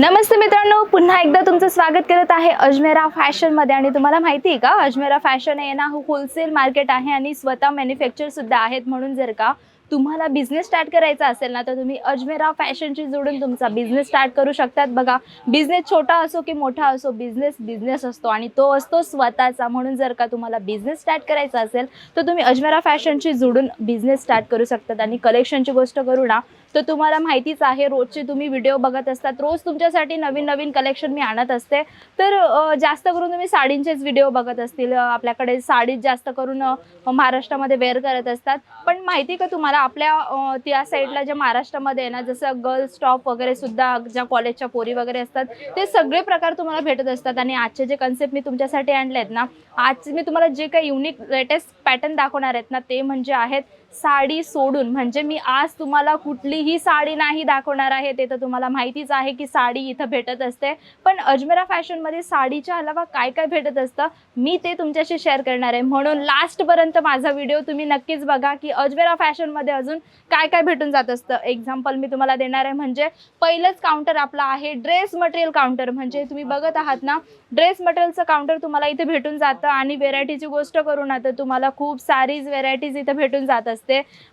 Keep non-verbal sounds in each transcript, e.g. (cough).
नमस्ते मित्रांनो पुन्हा एकदा तुमचं स्वागत करत आहे अजमेरा फॅशनमध्ये आणि तुम्हाला माहिती आहे का अजमेरा फॅशन आहे ना होलसेल मार्केट आहे आणि स्वतः मॅन्युफॅक्चर सुद्धा आहेत. म्हणून जर का तुम्हाला बिझनेस स्टार्ट करायचा असेल ना तर तुम्ही अजमेरा फॅशनशी जोडून तुमचा बिझनेस स्टार्ट करू शकतात. बघा बिझनेस छोटा असो की मोठा असो बिझनेस बिझनेस असतो आणि तो असतो स्वतःचा. म्हणून जर का तुम्हाला बिझनेस स्टार्ट करायचा असेल तर तुम्ही अजमेरा फॅशनशी जोडून बिझनेस स्टार्ट करू शकतात. आणि कलेक्शनची गोष्ट करू ना तर तुम्हाला माहितीच आहे रोजचे तुम्ही व्हिडिओ बघत असतात. रोज तुमच्यासाठी नवीन नवीन कलेक्शन मी आणत असते. तर जास्त करून तुम्ही साडींचेच व्हिडिओ बघत असतील. आपल्याकडे साडीच जास्त करून महाराष्ट्रामध्ये वेअर करत असतात. पण माहिती का तुम्हाला आपल्या त्या साईडला ज्या महाराष्ट्रामध्ये आहे ना जसं गर्ल्स टॉप वगैरे सुद्धा ज्या कॉलेजच्या पोरी वगैरे असतात ते सगळे प्रकार तुम्हाला भेटत असतात. आणि आजचे जे कन्सेप्ट मी तुमच्यासाठी आणले आहेत ना आज मी तुम्हाला जे काही युनिक लेटेस्ट पॅटर्न दाखवणार आहेत ना ते म्हणजे आहेत साडी सोडून म्हणजे मी आज तुम्हाला कुठलीही साडी नाही दाखवणार आहे ते तर तुम्हाला माहितीच आहे की साडी इथं भेटत असते. पण अजमेरा फॅशनमध्ये साडीच्या अलावा काय काय भेटत असतं मी ते तुमच्याशी शेअर करणार आहे. म्हणून लास्टपर्यंत माझा व्हिडिओ तुम्ही नक्कीच बघा की अजमेरा फॅशनमध्ये अजून काय काय भेटून जात असतं. एक्झाम्पल मी तुम्हाला देणार आहे म्हणजे पहिलंच काउंटर आपला आहे ड्रेस मटेरियल काउंटर म्हणजे तुम्ही बघत आहात ना ड्रेस मटेरियलचं काउंटर तुम्हाला इथे भेटून जातं आणि व्हेरायटीची गोष्ट करून आता तुम्हाला खूप सारीच व्हेरायटीज इथे भेटून जात असते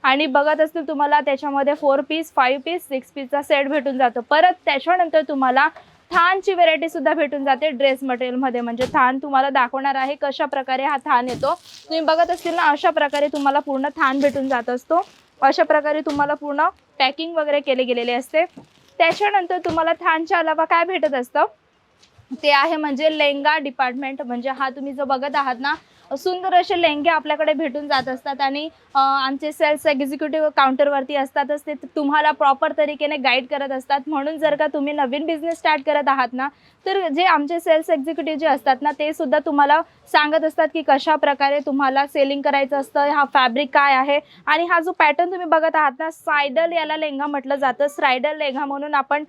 आणि बघत असतील तुम्हाला त्याच्यामध्ये four piece five piece six पीसचा set भेटून जातो. परत त्याच्यानंतर तुम्हाला थानची व्हेरायटी सुद्धा भेटून जाते ड्रेस मटेरियलमध्ये म्हणजे थान तुम्हाला दाखवणार आहे कशा प्रकारे हा थान येतो. तुम्ही बघत असतील ना अशा प्रकारे तुम्हाला पूर्ण थान भेटून जात असतो. अशा प्रकारे तुम्हाला पूर्ण पॅकिंग वगैरे केले गेलेले असते. त्याच्यानंतर तुम्हाला थानच्या अलावा काय भेटत असतं? ते आहे म्हणजे लेंगा डिपार्टमेंट म्हणजे हा तुम्ही जो बघत आहात ना सुंदर असे लेंगे आपल्याकडे भेटून जात असतात आणि आमचे सेल्स एक्झिक्युटिव्ह काउंटरवरती असतातच ते तुम्हाला प्रॉपर तरीकेने गाईड करत असतात. म्हणून जर का तुम्ही नवीन बिझनेस स्टार्ट करत आहात ना तर जे आमचे सेल्स एक्झिक्युटिव्ह जे असतात ना ते सुद्धा तुम्हाला सांगत असतात की कशा प्रकारे तुम्हाला सेलिंग करायचं असतं हा फॅब्रिक काय आहे? आणि हा जो पॅटर्न तुम्ही बघत आहात ना सायडल याला लेंगा म्हटलं जातं. स्रायडल लेंगा म्हणून आपण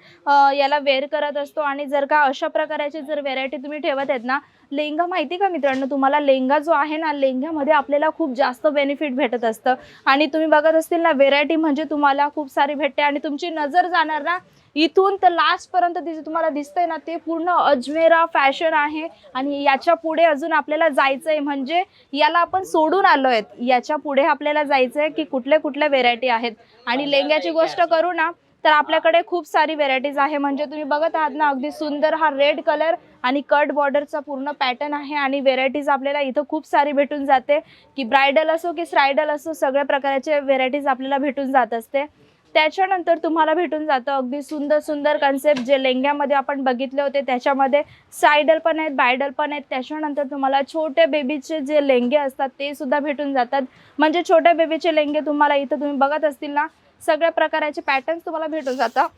याला वेअर करत असतो. आणि जर का अशा प्रकाराची जर व्हेरायटी तुम्ही ठेवत आहेत ना लेंगा माहिती का मित्रांनो? तुम्हाला लेंगा जो आहे ना लेंग्यामध्ये आपल्याला खूप जास्त बेनिफिट भेटत असतं. आणि तुम्ही बघत असतील ना व्हेरायटी म्हणजे तुम्हाला खूप सारी भेटते. आणि तुमची नजर जाणार ना इथून तर लास्टपर्यंत जे तुम्हाला दिसतंय ना ते पूर्ण अजमेरा फॅशन आहे. आणि याच्यापुढे अजून आपल्याला जायचं आहे म्हणजे याला आपण सोडून आलो आहेत याच्यापुढे आपल्याला जायचं आहे की कुठल्या कुठल्या व्हेरायटी आहेत. आणि लेंग्याची गोष्ट करू ना तर आपल्याकडे खूप सारी व्हेरायटीज आहे. म्हणजे तुम्ही बघत आहात ना अगदी सुंदर हा रेड कलर आणि कट बॉर्डरचा पूर्ण पॅटर्न आहे आणि व्हेरायटीज आपल्याला इथं खूप सारी भेटून जाते. की ब्रायडल असो की स्रायडल असो सगळ्या प्रकारचे व्हेरायटीज आपल्याला भेटून जात असते. त्याच्यानंतर तुम्हाला भेटून जातं अगदी सुंदर सुंदर कन्सेप्ट जे लेंग्यामध्ये आपण बघितले होते. त्याच्यामध्ये सायडल पण आहेत बायडल पण आहेत. त्याच्यानंतर तुम्हाला छोटे बेबीचे जे लेंगे असतात ते सुद्धा भेटून जातात. म्हणजे छोट्या बेबीचे लेंगे तुम्हाला इथं तुम्ही बघत असतील ना सगळ्या प्रकाराचे पॅटर्न्स तुम्हाला भेटून जातात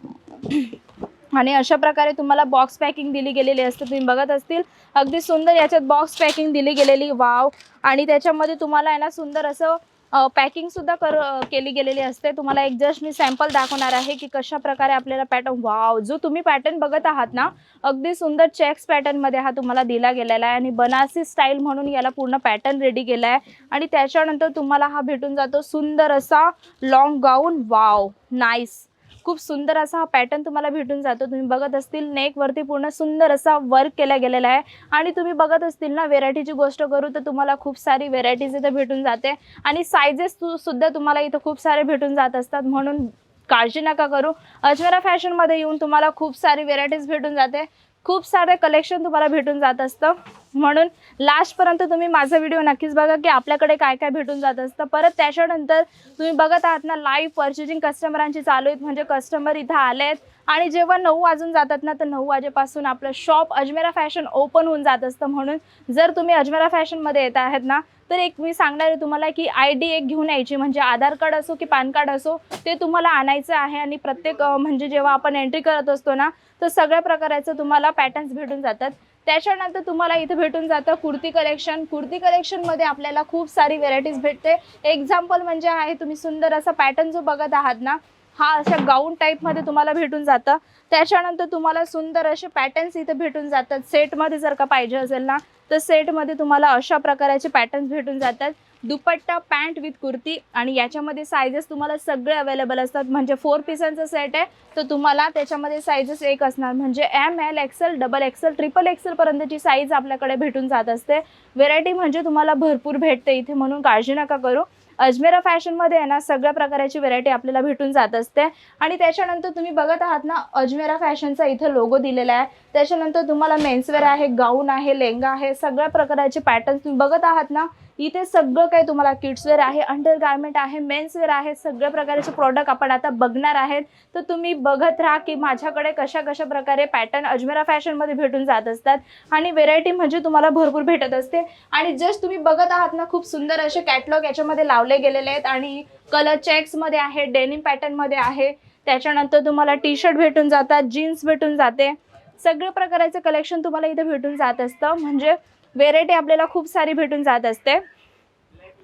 आणि अशा प्रकारे तुम्हाला बॉक्स पॅकिंग दिली गेलेली असते. तुम्ही बघत असतील अगदी सुंदर याच्यात बॉक्स पॅकिंग दिली गेलेली वाव आणि त्याच्यामध्ये तुम्हाला आहे ना सुंदर असं पॅकिंग सुद्धा कर केली गेलेली असते. तुम्हाला एक जस्ट मी सॅम्पल दाखवणार आहे की कशा प्रकारे आपल्याला पॅटर्न वाव जो तुम्ही पॅटर्न बघत आहात ना अगदी सुंदर चेक्स पॅटर्नमध्ये हा तुम्हाला दिला गेलेला आहे आणि बनारसी स्टाईल म्हणून याला पूर्ण पॅटर्न रेडी केला आहे आणि त्याच्यानंतर तुम्हाला हा भेटून जातो सुंदर असा लॉंग गाऊन वाव नाईस खूप सुंदर असा हा पॅटर्न तुम्हाला भेटून जातो. तुम्ही बघत असतील नेकवरती पूर्ण सुंदर असा वर्क केला गेलेला आहे. आणि तुम्ही बघत असतील ना व्हेरायटीची गोष्ट करू तर तुम्हाला खूप सारी व्हेरायटीज इथं भेटून जाते. आणि सायझेस सुद्धा तुम्हाला इथं खूप सारे भेटून जात असतात. म्हणून काळजी नका करू. अजमेरा फॅशनमध्ये येऊन तुम्हाला खूप सारी व्हेरायटीज भेटून जाते. खूप सारे कलेक्शन तुम्हाला भेटून जात असतं. म्हणून लास्टपर्यंत तुम्ही माझा व्हिडिओ नक्कीच बघा की आपल्याकडे काय काय भेटून जात असतं. परत त्याच्यानंतर तुम्ही बघत आहात ना लाईव्ह पर्चेसिंग कस्टमरांची चालू आहेत. म्हणजे कस्टमर इथं आले आहेत आणि जेव्हा नऊ वाजून जातात ना तर नऊ वाजेपासून आपलं शॉप अजमेरा फॅशन ओपन होऊन जात असतं. म्हणून जर तुम्ही अजमेरा फॅशनमध्ये येत आहेत ना तर एक मी सांगणार आहे तुम्हाला की आय डी एक घेऊन यायची. म्हणजे आधार कार्ड असो की पॅन कार्ड असो ते तुम्हाला आणायचं आहे. आणि प्रत्येक म्हणजे जेव्हा आपण एंट्री करत असतो ना तर सगळ्या प्रकाराचं तुम्हाला पॅटर्न्स भेटून जातात. त्याच्यानंतर तुम्हाला इथे भेटून जातं कुर्ती कलेक्शन कुर्ती कलेक्शनमध्ये आपल्याला खूप सारी व्हेरायटीज भेटते. एक्झाम्पल म्हणजे आहे तुम्ही सुंदर असा पॅटर्न जो बघत आहात ना हा अशा गाऊन टाईपमध्ये तुम्हाला भेटून जातं. त्याच्यानंतर तुम्हाला सुंदर असे पॅटर्न्स इथे भेटून जातात. सेटमध्ये जर का पाहिजे असेल ना तर सेटमध्ये तुम्हाला अशा प्रकाराचे पॅटर्न्स भेटून जातात. दुपट्टा पॅन्ट विथ कुर्ती आणि याच्यामध्ये सायझेस तुम्हाला सगळे अवेलेबल असतात. म्हणजे फोर पिसांचा सेट आहे तर तुम्हाला त्याच्यामध्ये सायझेस एक असणार. म्हणजे M L XL double XL triple XL पर्यंतची साईज आपल्याकडे भेटून जात असते. व्हेरायटी म्हणजे तुम्हाला भरपूर भेटते. इथे म्हणून काळजी नका करू. अजमेरा फॅशनमध्ये आहे ना सगळ्या प्रकाराची व्हेरायटी आपल्याला भेटून जात असते. आणि त्याच्यानंतर तुम्ही बघत आहात ना अजमेरा फॅशनचा इथे लोगो दिलेला आहे. त्याच्यानंतर तुम्हाला मेन्सवेअर आहे गाऊन आहे लेंगा आहे सगळ्या प्रकारचे पॅटर्न तुम्ही बघत आहात ना इथे सगळं काही तुम्हाला किड्सवेअर आहे अंडर गार्मेंट आहे मेन्सवेअर आहे सगळ्या प्रकारचे प्रॉडक्ट आपण आता बघणार आहेत. तर तुम्ही बघत राहा की माझ्याकडे कशा कशा प्रकारे पॅटर्न अजमेरा फॅशनमध्ये भेटून जात असतात आणि व्हेरायटी म्हणजे तुम्हाला भरपूर भेटत असते. आणि जस्ट तुम्ही बघत आहात ना खूप सुंदर असे कॅटलॉग याच्यामध्ये लावले गेलेले आहेत आणि कलर चेक्समध्ये आहे डेनिम पॅटर्नमध्ये आहे. त्याच्यानंतर तुम्हाला टी शर्ट भेटून जातात जीन्स भेटून जाते. सगळ्या प्रकाराचं कलेक्शन तुम्हाला इथे भेटून जात असतं. म्हणजे व्हेरायटी आपल्याला खूप सारी भेटून जात असते.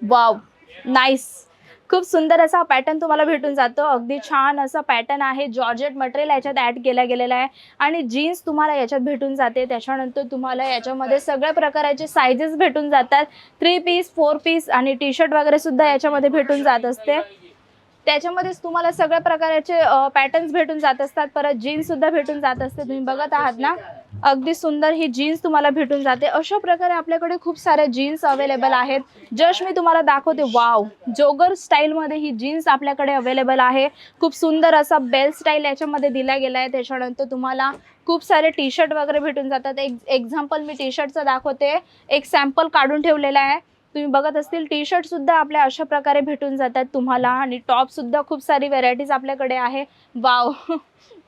वाव नाईस खूप सुंदर असा पॅटर्न तुम्हाला भेटून जातो. अगदी छान असा पॅटर्न आहे. जॉर्जेट मटेरियल याच्यात ॲड केला गेलेला आहे. आणि जीन्स तुम्हाला याच्यात भेटून जाते. त्याच्यानंतर तुम्हाला याच्यामध्ये सगळ्या प्रकाराचे सायझेस भेटून जातात. थ्री पीस फोर पीस आणि टी शर्ट वगैरे सुद्धा याच्यामध्ये भेटून जात असते. त्याच्यामध्येच तुम्हाला सगळ्या प्रकारचे पॅटर्न्स भेटून जात असतात. परत जीन्स सुद्धा भेटून जात असते. तुम्ही बघत आहात ना? अगदी सुंदर ही जीन्स तुम्हाला भेटून जाते. अशा प्रकारे आपल्याकडे खूप साऱ्या जीन्स अवेलेबल आहेत. जस्ट मी तुम्हाला दाखवते. वाव जोगर स्टाईलमध्ये ही जीन्स आपल्याकडे अवेलेबल आहे. खूप सुंदर असा बेल स्टाईल याच्यामध्ये दिला गेला आहे. त्याच्यानंतर तुम्हाला खूप सारे टी शर्ट वगैरे भेटून जातात. एक एक्झाम्पल मी टी शर्टचं दाखवते. एक सॅम्पल काढून ठेवलेला आहे. तुम्ही बघत असतील टी शर्ट सुद्धा आपल्या अशा प्रकारे भेटून जातात तुम्हाला. आणि टॉप सुद्धा खूप सारी व्हेरायटीज आपल्याकडे आहे. वाव (laughs)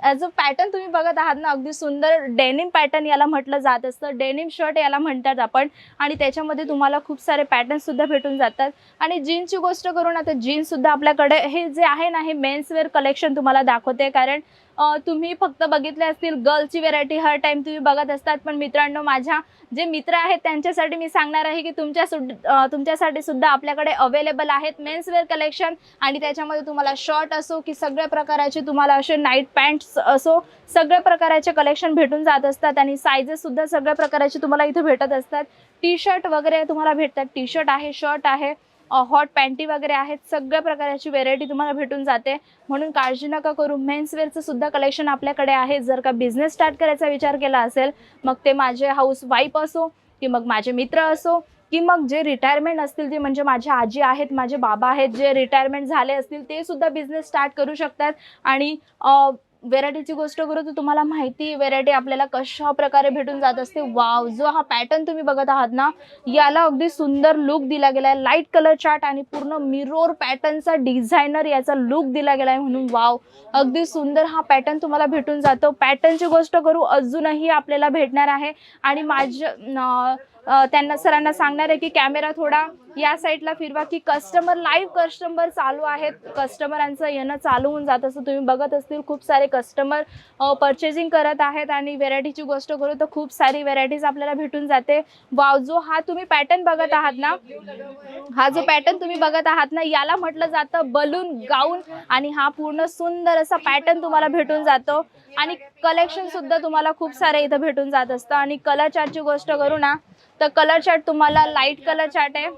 ॲज अ पॅटर्न तुम्ही बघत आहात ना अगदी सुंदर डेनिम पॅटर्न याला म्हटलं जात असतं. डेनिम शर्ट याला म्हणतात आपण. आणि त्याच्यामध्ये तुम्हाला खूप सारे पॅटर्नसुद्धा भेटून जातात. आणि जीन्सची गोष्ट करून आता जीन्ससुद्धा आपल्याकडे हे जे आहे ना हे मेन्सवेअर कलेक्शन तुम्हाला दाखवते. कारण तुम्ही फक्त बघितले असतील गर्लची व्हेरायटी हर टाईम तुम्ही बघत असतात. पण मित्रांनो माझ्या जे मित्र आहेत त्यांच्यासाठी मी सांगणार आहे की तुमच्या सुड तुमच्यासाठी सुद्धा आपल्याकडे अवेलेबल आहेत मेन्सवेअर कलेक्शन आणि त्याच्यामध्ये तुम्हाला शर्ट असो की सगळ्या प्रकाराचे तुम्हाला असे नाईट पॅन्ट्स असो सगळ्या प्रकाराचे कलेक्शन भेटून जात असतात आणि सायझेस सुद्धा सगळ्या प्रकाराचे तुम्हाला इथे भेटत असतात. टी शर्ट वगैरे तुम्हाला भेटतात. टी शर्ट आहे शर्ट आहे हॉट पॅन्टी वगैरे आहेत सगळ्या प्रकारची व्हेरायटी तुम्हाला भेटून जाते. म्हणून काळजी नका करू. मेन्सवेअरचं सुद्धा कलेक्शन आपल्याकडे आहे. जर का बिझनेस स्टार्ट करायचा विचार केला असेल मग ते माझे हाऊस वाईफ असो की मग माझे मित्र असो की मग जे रिटायरमेंट असतील ते म्हणजे माझ्या आजी आहेत माझे बाबा आहेत जे रिटायरमेंट झाले असतील ते सुद्धा बिझनेस स्टार्ट करू शकतात. आणि व्हेरायटीची गोष्ट करू तर तुम्हाला माहिती व्हेरायटी आपल्याला कशा प्रकारे भेटून जात असते. वाव जो हा पॅटर्न तुम्ही बघत आहात ना याला अगदी सुंदर लुक दिला गेला आहे लाइट कलर चार्ट आणि पूर्ण मिरोर पॅटर्नचा डिझायनर याचा लुक दिला गेला आहे म्हणून. वाव अगदी सुंदर हा पॅटर्न तुम्हाला भेटून जातो. पॅटर्नची गोष्ट करू अजूनही आपल्याला भेटणार आहे. आणि माझ्या त्यांना सरांना सांगणार आहे की कॅमेरा थोडा या साईडला फिरवा की कस्टमर लाईव्ह कस्टमर चालू आहेत. कस्टमरांचं येणं चालू होऊन जात असं तुम्ही बघत असतील खूप सारे कस्टमर परचेसिंग करत आहेत आणि व्हेरायटीची गोष्ट करू तर खूप सारी व्हेरायटीज आपल्याला भेटून जाते. वाव जो हा तुम्ही पॅटर्न बघत आहात ना हा जो पॅटर्न तुम्ही बघत आहात ना याला म्हटलं जातं बलून गाऊन आणि हा पूर्ण सुंदर असा पॅटर्न तुम्हाला भेटून जातो. आणि कलेक्शन सुद्धा तुम्हाला खूप सारे इथं भेटून जात असतं. आणि कलर चार्टची गोष्ट करू ना तर कलर चार्ट तुम्हाला लाइट कलर चार्ट आहे.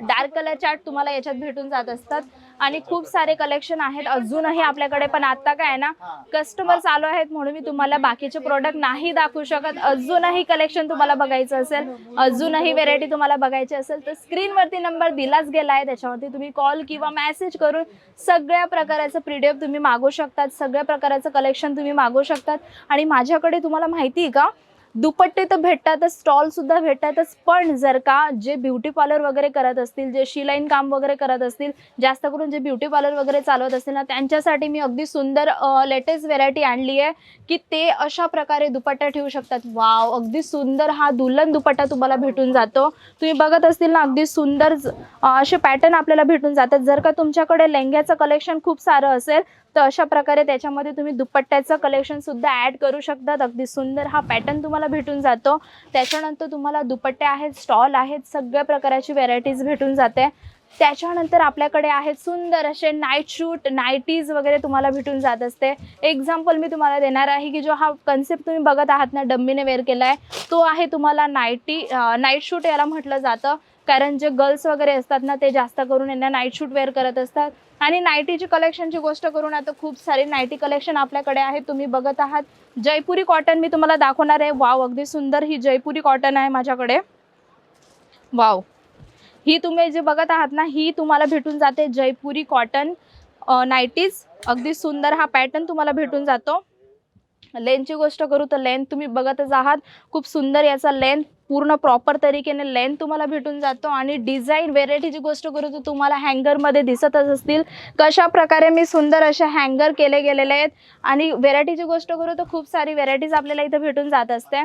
डार्क कलर चार्ट तुम्हाला याच्यात भेटून जात असतात. आणि खूप सारे कलेक्शन आहेत. अजूनही आपल्याकडे पण आता काय आहे ना कस्टमर चालू आहेत म्हणून मी तुम्हाला बाकीचे प्रोडक्ट नाही दाखवू शकत. अजूनही कलेक्शन तुम्हाला बघायचं असेल अजूनही व्हेरायटी तुम्हाला बघायची असेल तर स्क्रीनवरती नंबर दिलाच गेला आहे. त्याच्यावरती तुम्ही कॉल किंवा मेसेज करून सगळ्या प्रकाराचं पीडीएफ तुम्ही मागू शकतात. सगळ्या प्रकाराचं कलेक्शन तुम्ही मागू शकतात. आणि माझ्याकडे तुम्हाला माहिती आहे का दुपट्टे तर भेटतातच स्टॉल सुद्धा भेटतातच. पण जर का जे ब्युटी पार्लर वगैरे करत असतील जे शिलाईन काम वगैरे करत असतील जास्त करून जे ब्युटी पार्लर वगैरे चालवत असतील ना त्यांच्यासाठी मी अगदी सुंदर लेटेस्ट व्हेरायटी आणली आहे की ते अशा प्रकारे दुपट्टा ठेवू शकतात. वाव अगदी सुंदर हा दुल्हन दुपट्टा तुम्हाला भेटून जातो. तुम्ही बघत असतील ना अगदी सुंदर असे पॅटर्न आपल्याला भेटून जातात. जर का तुमच्याकडे लेंग्याचं कलेक्शन खूप सारं असेल तर अशा प्रकारे त्याच्यामध्ये तुम्ही दुपट्ट्याचं कलेक्शन सुद्धा ॲड करू शकतात. अगदी सुंदर हा पॅटर्न तुम्हाला भेटून जातो. त्याच्यानंतर तुम्हाला दुपट्टे आहेत स्टॉल आहेत सगळ्या प्रकारची व्हेरायटीज भेटून जाते. त्याच्यानंतर आपल्याकडे आहेत सुंदर असे नाईट शूट नाईटीज वगैरे तुम्हाला भेटून जात असते. एक्झाम्पल मी तुम्हाला देणार आहे की जो हा कन्सेप्ट तुम्ही बघत आहात ना डम्मीने वेअर केला आहे तो आहे तुम्हाला नाईटी नाईट शूट याला म्हटलं जातं. कारण जे गर्ल्स वगैरे असतात ना ते जास्त करून यांना नाईट शूट वेअर करत असतात. आणि नाईटीची कलेक्शनची गोष्ट करून आता खूप सारे नाईटी कलेक्शन आपल्याकडे आहे तुम्ही बघत आहात. जयपुरी कॉटन मी तुम्हाला दाखवणार आहे. वाव अगदी सुंदर ही जयपुरी कॉटन आहे माझ्याकडे. वाव ही तुम्ही जे बघत आहात ना ही तुम्हाला भेटून जाते जयपुरी कॉटन नाईटीज अगदी सुंदर हा पॅटर्न तुम्हाला भेटून जातो. लेंथची गोष्ट करू तर लेंथ तुम्ही बघतच आहात. खूप सुंदर याचा लेंथ पूर्ण प्रॉपर तरीकेने लेंथ तुम्हाला भेटून जातो आणि डिझाईन व्हेरायटीची गोष्ट करू तर तुम्हाला हँगरमध्ये दिसतच असतील. कशा प्रकारे मी सुंदर असे हँगर केले गेलेले आहेत आणि व्हेरायटीची गोष्ट करू तर खूप सारी व्हेरायटीज आपल्याला इथं भेटून जात असते.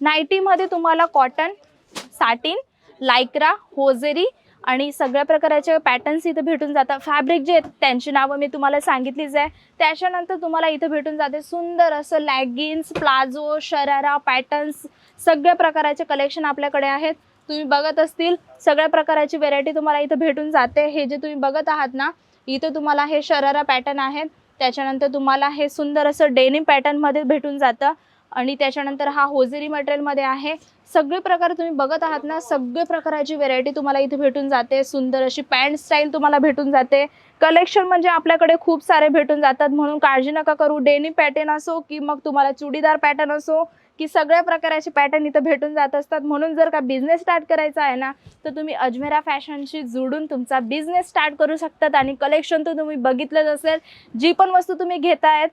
नाईटीमध्ये तुम्हाला कॉटन साटिन लायक्रा होजेरी आणि सगळ्या प्रकारचे पॅटर्न्स इथं भेटून जातात. फॅब्रिक जे आहेत त्यांची नावं मी तुम्हाला सांगितलीच आहे. त्याच्यानंतर तुम्हाला इथं भेटून जाते सुंदर असं लॅगिन्स प्लाझो शरारा पॅटर्न्स सगळ्या प्रकाराचे कलेक्शन आपल्याकडे आहेत. तुम्ही बघत असतील सगळ्या प्रकाराची व्हेरायटी तुम्हाला इथं भेटून जाते. हे जे तुम्ही बघत आहात ना इथं तुम्हाला हे शरारा पॅटर्न आहेत. त्याच्यानंतर तुम्हाला हे सुंदर असं डेनिम पॅटर्नमध्ये भेटून जातं. आणि त्याच्यानंतर हा होजेरी मटेरियलमध्ये आहे. सगळे प्रकार तुम्ही बघत आहात ना सगळे प्रकाराची व्हेरायटी तुम्हाला इथे भेटून जाते. सुंदर अशी पॅन्ट स्टाईल तुम्हाला भेटून जाते. कलेक्शन म्हणजे आपल्याकडे खूप सारे भेटून जातात. म्हणून काळजी नका करू. डेनी पॅटर्न असो की मग तुम्हाला चुडीदार पॅटर्न असो की सगळ्या प्रकाराचे पॅटर्न इथं भेटून जात असतात. म्हणून जर का बिझनेस स्टार्ट करायचा आहे ना तर तुम्ही अजमेरा फॅशनशी जुडून तुमचा बिझनेस स्टार्ट करू शकतात. आणि कलेक्शन तर तुम्ही बघितलंच असेल. जी पण वस्तू तुम्ही घेतायत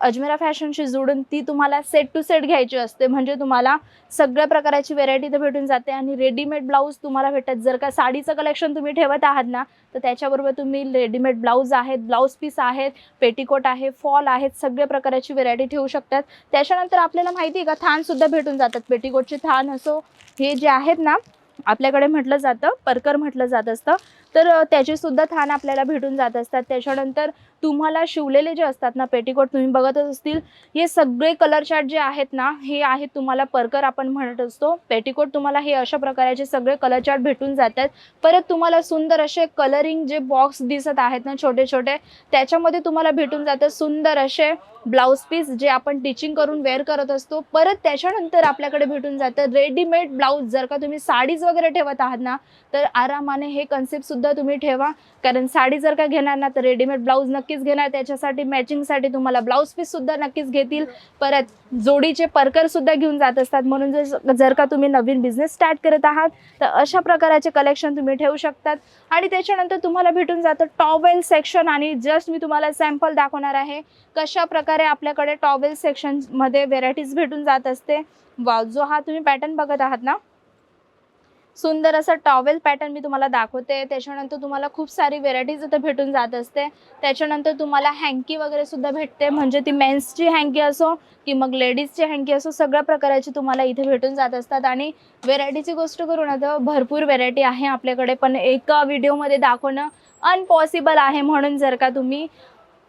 अजमेरा फॅशनशी जोडून ती तुम्हाला सेट टू सेट घ्यायची असते. म्हणजे तुम्हाला सगळ्या प्रकाराची व्हेरायटी तर भेटून जाते आणि रेडीमेड ब्लाऊज तुम्हाला भेटत जर का साडीचं कलेक्शन तुम्ही ठेवत आहात ना तर त्याच्याबरोबर तुम्ही रेडीमेड ब्लाऊज आहेत ब्लाऊज पीस आहेत पेटीकोट आहे फॉल आहेत सगळ्या प्रकाराची व्हेरायटी ठेवू शकतात. त्याच्यानंतर आपल्याला माहिती आहे का थानसुद्धा भेटून जातात. पेटीकोटचे थान असो हे जे आहेत ना आपल्याकडे म्हटलं जातं परकर म्हटलं जात असतं. तर त्याचे सुद्धा थान आपल्याला भेटून जात असतात. त्याच्यानंतर तुम्हाला शिवलेले जे असतात ना पेटिकोट तुम्ही बघतच असतील. हे सगळे कलर चार्ट जे आहेत ना हे आहेत तुम्हाला परकर आपण म्हणत असतो. पेटीकोट तुम्हाला हे अशा प्रकारचे सगळे कलर चार्ट भेटून जातात. परत तुम्हाला सुंदर असे कलरिंग जे बॉक्स दिसत आहेत ना छोटे छोटे त्याच्यामध्ये तुम्हाला भेटून जातात सुंदर असे ब्लाऊज पीस जे आपण टिचिंग करून वेअर करत असतो. परत त्याच्यानंतर आपल्याकडे भेटून जातं रेडीमेड ब्लाऊज जर का तुम्ही साडीज वगैरे ठेवत आहात ना तर आरामाने हे कन्सेप्ट सुद्धा तुम्ही ठेवा. कारण साडी जर का घेणार ना तर रेडीमेड ब्लाऊज नक्कीच घेणार. त्याच्यासाठी मॅचिंगसाठी तुम्हाला ब्लाऊज पीस सुद्धा नक्कीच घेतील. परत जोडीचे परकर सुद्धा घेऊन जात असतात. म्हणून जर जर का तुम्ही नवीन बिझनेस स्टार्ट करत आहात तर अशा प्रकारचे कलेक्शन तुम्ही ठेवू शकतात. आणि त्याच्यानंतर तुम्हाला भेटून जातं टॉवेल सेक्शन आणि जस्ट मी तुम्हाला सॅम्पल दाखवणार आहे. कशा प्रकारे आपल्याकडे टॉवेल सेक्शनमध्ये व्हेरायटीज भेटून जात असते. वा जो हा तुम्ही पॅटर्न बघत आहात ना? सुंदर असं टॉवेल पॅटर्न मी तुम्हाला दाखवते. त्याच्यानंतर तुम्हाला खूप सारी व्हेरायटीज इथं भेटून जात असते. त्याच्यानंतर तुम्हाला हँकी वगैरे सुद्धा भेटते. म्हणजे ती मेन्सची हँकी असो की मग लेडीजची हँकी असो सगळ्या प्रकाराची तुम्हाला इथे भेटून जात असतात. आणि व्हेरायटीची गोष्ट करून आता भरपूर व्हेरायटी आहे आपल्याकडे. पण एका व्हिडिओमध्ये दाखवणं अनपॉसिबल आहे म्हणून जर का तुम्ही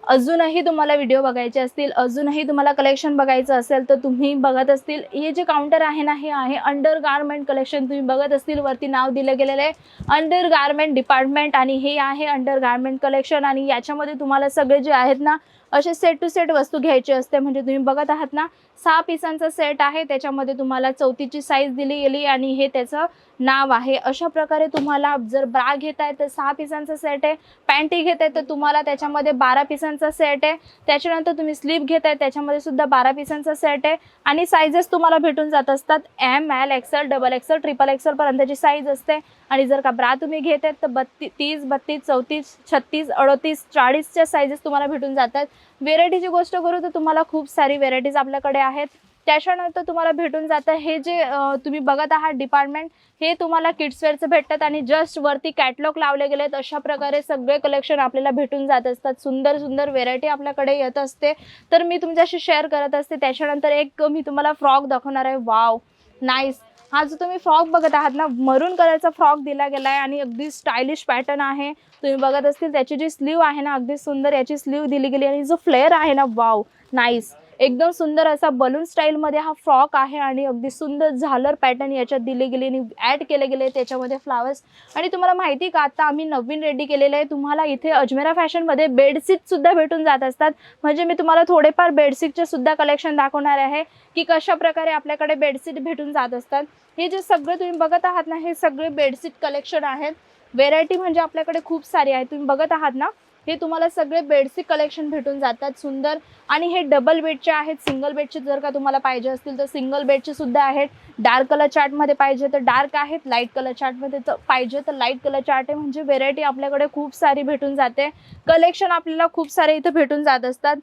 अजूनही तुम्हाला व्हिडिओ बघायचे असतील अजूनही तुम्हाला कलेक्शन बघायचं असेल तर तुम्ही बघत असतील. हे जे काउंटर आहे ना हे आहे अंडर गारमेंट कलेक्शन तुम्ही बघत असतील वरती नाव दिलं गेलेलं आहे अंडर गारमेंट डिपार्टमेंट आणि हे आहे अंडर गारमेंट कलेक्शन आणि याच्यामध्ये तुम्हाला सगळे जे आहेत ना असे सेट टू सेट वस्तू घ्यायची असते. म्हणजे तुम्ही बघत आहात ना सहा पिसांचा सेट आहे. त्याच्यामध्ये तुम्हाला चौथीची साईज दिली गेली आणि हे त्याचं नाव आहे. अशा प्रकारे तुम्हाला जर ब्रा घेत आहे तर सहा पिसांचा सेट आहे. पॅन्टी घेत आहे तर तुम्हाला त्याच्यामध्ये बारा पिसांचा सेट आहे. त्याच्यानंतर तुम्ही स्लीप घेत आहे त्याच्यामध्ये सुद्धा बारा पिसांचा सेट आहे. आणि साईजेस तुम्हाला भेटून जात असतात. M L XL double XL triple XL पर्यंतची साईज असते. आणि जर का ब्रा तुम्ही घेत आहेत तर बत्ती तीस बत्तीस चौतीस छत्तीस अडतीस चाळीसच्या साईजेस तुम्हाला भेटून जातात. व्हेरायटीची गोष्ट करू तर तुम्हाला खूप सारी व्हेरायटीज आपल्याकडे आहेत. त्याच्यानंतर तुम्हाला भेटून जातं हे जे तुम्ही बघत आहात डिपार्टमेंट हे तुम्हाला किड्सवेअरचं भेटतात आणि जस्ट वरती कॅटलॉग लावले गेलेत. अशा प्रकारे सगळे कलेक्शन आपल्याला भेटून जात असतात. सुंदर सुंदर व्हेरायटी आपल्याकडे येत असते. तर मी तुमच्याशी शेअर करत असते. त्याच्यानंतर एक मी तुम्हाला फ्रॉक दाखवणार आहे. वाव नाईस हा जो तुम्ही फ्रॉक बघत आहात ना मरून कलरचा फ्रॉक दिला गेला आहे आणि अगदी स्टायलिश पॅटर्न आहे. तुम्ही बघत असतील त्याची जी स्लीव आहे ना अगदी सुंदर याची स्लीव दिली गेली आणि जो फ्लेअर आहे ना वाव नाईस एकदम सुंदर असा बलून स्टाईलमध्ये हा फ्रॉक आहे आणि अगदी सुंदर झालर पॅटर्न याच्यात दिले गेले आणि ॲड केले गेले त्याच्यामध्ये फ्लावर्स आणि तुम्हाला माहिती आहे का आता आम्ही नवीन रेडी केलेलं आहे. तुम्हाला इथे अजमेरा फॅशनमध्ये बेडशीटसुद्धा भेटून जात असतात. म्हणजे मी तुम्हाला थोडेफार बेडशीटचे सुद्धा कलेक्शन दाखवणार आहे की कशा प्रकारे आपल्याकडे बेडशीट भेटून जात असतात. हे जे सगळे तुम्ही बघत आहात ना हे सगळे बेडशीट कलेक्शन आहेत. व्हेरायटी म्हणजे आपल्याकडे खूप सारी आहे. तुम्ही बघत आहात ना हे तुम्हाला सगळे बेडशीट कलेक्शन भेटून जातात सुंदर. आणि हे डबल बेडचे आहेत. सिंगल बेडचे जर का तुम्हाला पाहिजे असतील तर सिंगल बेडचे सुद्धा आहेत. डार्क कलर चार्टमध्ये पाहिजे तर डार्क आहेत. लाइट कलर चार्टमध्ये तर पाहिजे तर लाइट कलर चार्ट आहे. म्हणजे व्हेरायटी आपल्याकडे खूप सारी भेटून जाते. कलेक्शन आपल्याला खूप सारे इथे भेटून जात असतात.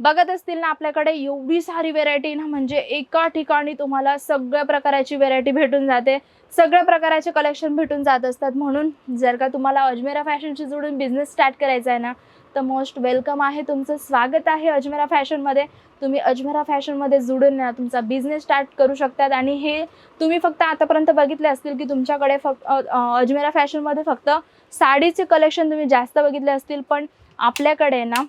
बघत असतील ना आपल्याकडे एवढी सारी व्हेरायटी ना म्हणजे एका ठिकाणी तुम्हाला सगळ्या प्रकाराची व्हेरायटी भेटून जाते. सगळ्या प्रकाराचे कलेक्शन भेटून जात असतात. म्हणून जर का तुम्हाला अजमेरा फॅशनशी जोडून बिझनेस स्टार्ट करायचा आहे ना तर मोस्ट वेलकम आहे तुमचं. स्वागत आहे अजमेरा फॅशनमध्ये. तुम्ही अजमेरा फॅशनमध्ये जुडून ना तुमचा बिझनेस स्टार्ट करू शकतात. आणि हे तुम्ही फक्त आतापर्यंत बघितले असतील की तुमच्याकडे फक्त अजमेरा फॅशनमध्ये फक्त साडीचे कलेक्शन तुम्ही जास्त बघितले असतील. पण आपल्याकडे ना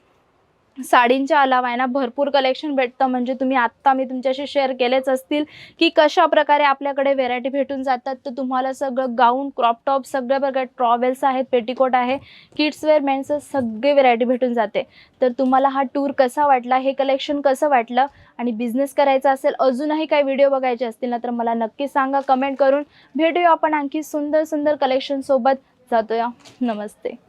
साडींच्या अलावा आहे ना भरपूर कलेक्शन भेटतं. म्हणजे तुम्ही आत्ता मी तुमच्याशी शेअर केलेच असतील की कशा प्रकारे आपल्याकडे व्हेरायटी भेटून जातात. तर तुम्हाला सगळं गाऊन क्रॉपटॉप सगळ्या प्रकारे ट्रॉवेल्स आहेत पेटिकोट आहे. किड्सवेअर मेन्सचं सगळे व्हेरायटी भेटून जाते. तर तुम्हाला हा टूर कसा वाटला हे कलेक्शन कसं वाटलं आणि बिझनेस करायचा असेल अजूनही काही व्हिडिओ बघायचे असतील ना तर मला नक्की सांगा. कमेंट करून भेटूया आपण आणखी सुंदर सुंदर कलेक्शनसोबत जातोया. नमस्ते.